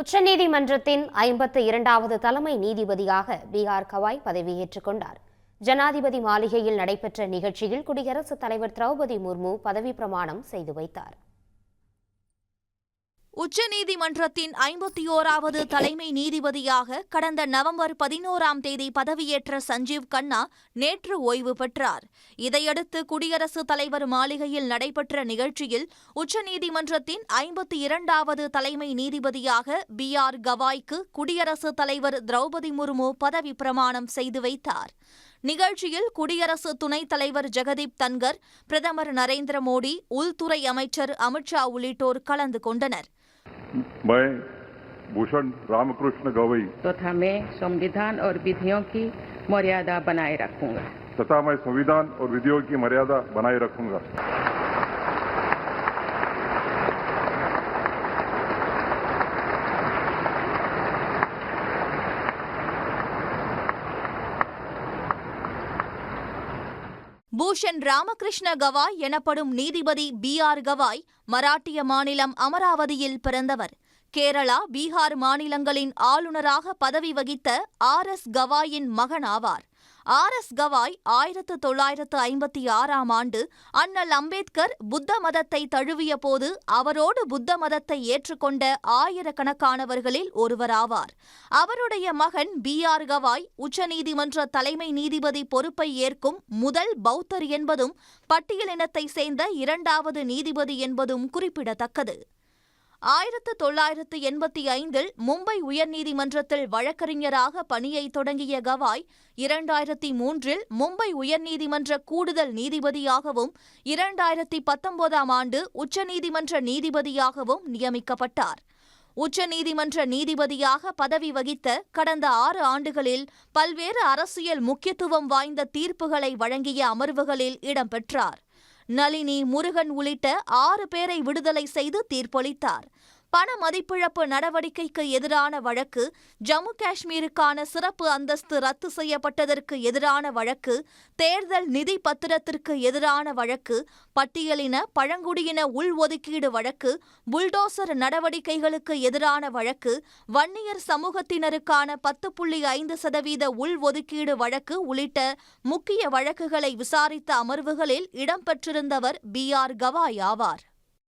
உச்சநீதிமன்றத்தின் ஐம்பத்து இரண்டாவது தலைமை நீதிபதியாக பீகார் கவாய் பதவியேற்றுக் கொண்டார். ஜனாதிபதி மாளிகையில் நடைபெற்ற நிகழ்ச்சியில் குடியரசுத் தலைவர் திரௌபதி முர்மு பதவி பிரமாணம் செய்து வைத்தார். உச்சநீதிமன்றத்தின் ஐம்பத்தி ஓராவது தலைமை நீதிபதியாக கடந்த நவம்பர் பதினோராம் தேதி பதவியேற்ற சஞ்சீவ் கண்ணா நேற்று ஓய்வு பெற்றார். இதையடுத்து குடியரசுத் தலைவர் மாளிகையில் நடைபெற்ற நிகழ்ச்சியில் உச்சநீதிமன்றத்தின் ஐம்பத்தி இரண்டாவது தலைமை நீதிபதியாக பி ஆர் கவாய்க்கு குடியரசுத் தலைவர் திரௌபதி முர்மு பதவி பிரமாணம் செய்து வைத்தார். நிகழ்ச்சியில் குடியரசு துணைத் தலைவர் ஜெகதீப் தன்கர் பிரதமர் நரேந்திர மோடி உள்துறை அமைச்சர் அமித்ஷா உள்ளிட்டோர் கலந்து கொண்டனர். मैं भूषण रामकृष्ण गवई। तथा मैं संविधान और विधियों की मर्यादा बनाए रखूँगा। तथा मैं संविधान और विधियों की मर्यादा बनाए रखूँगा। பூஷன் ராமகிருஷ்ண கவாய் எனப்படும் நீதிபதி பி ஆர் கவாய் மராட்டிய மாநிலம் அமராவதியில் பிறந்தவர். கேரளா பீகார் மாநிலங்களின் ஆளுநராக பதவி வகித்த ஆர் எஸ் கவாயின் மகன் ஆவார். ஆர் எஸ் கவாய் ஆயிரத்து தொள்ளாயிரத்து ஐம்பத்தி ஆறாம் ஆண்டு அண்ணல் அம்பேத்கர் புத்த மதத்தை தழுவிய போது அவரோடு புத்த மதத்தை ஏற்றுக்கொண்ட ஆயிரக்கணக்கானவர்களில் ஒருவராவார் அவருடைய மகன் பி ஆர் கவாய் உச்சநீதிமன்ற தலைமை நீதிபதி பொறுப்பை ஏற்கும் முதல் பௌத்தர் என்பதும் பட்டியலினத்தை சேர்ந்த இரண்டாவது நீதிபதி என்பதும் குறிப்பிடத்தக்கது. ஆயிரத்து தொள்ளாயிரத்து எண்பத்தி ஐந்தில் மும்பை உயர்நீதிமன்றத்தில் வழக்கறிஞராக பணியை தொடங்கிய கவாய் இரண்டாயிரத்தி மூன்றில் மும்பை உயர்நீதிமன்ற கூடுதல் நீதிபதியாகவும் இரண்டாயிரத்தி பத்தொன்பதாம் ஆண்டு உச்சநீதிமன்ற நீதிபதியாகவும் நியமிக்கப்பட்டார். உச்சநீதிமன்ற நீதிபதியாக பதவி வகித்த கடந்த ஆறு ஆண்டுகளில் பல்வேறு அரசியல் முக்கியத்துவம் வாய்ந்த தீர்ப்புகளை வழங்கிய அமர்வுகளில் இடம்பெற்றார். நளினி முருகன் உள்ளிட்ட ஆறு பேரை விடுதலை செய்து தீர்ப்பளித்தார். பண மதிப்பிழப்பு நடவடிக்கைக்கு எதிரான வழக்கு ஜம்மு காஷ்மீருக்கான சிறப்பு அந்தஸ்து ரத்து செய்யப்பட்டதற்கு எதிரான வழக்கு தேர்தல் நிதி பத்திரத்திற்கு எதிரான வழக்கு பட்டியலின பழங்குடியின உள்ஒதுக்கீடு வழக்கு புல்டோசர் நடவடிக்கைகளுக்கு எதிரான வழக்கு வன்னியர் சமூகத்தினருக்கான பத்து புள்ளி ஐந்து சதவீத உள்ஒதுக்கீடு வழக்கு உள்ளிட்ட முக்கிய வழக்குகளை விசாரித்த அமர்வுகளில் இடம்பெற்றிருந்தவர் பி ஆர் கவாய் ஆவார்.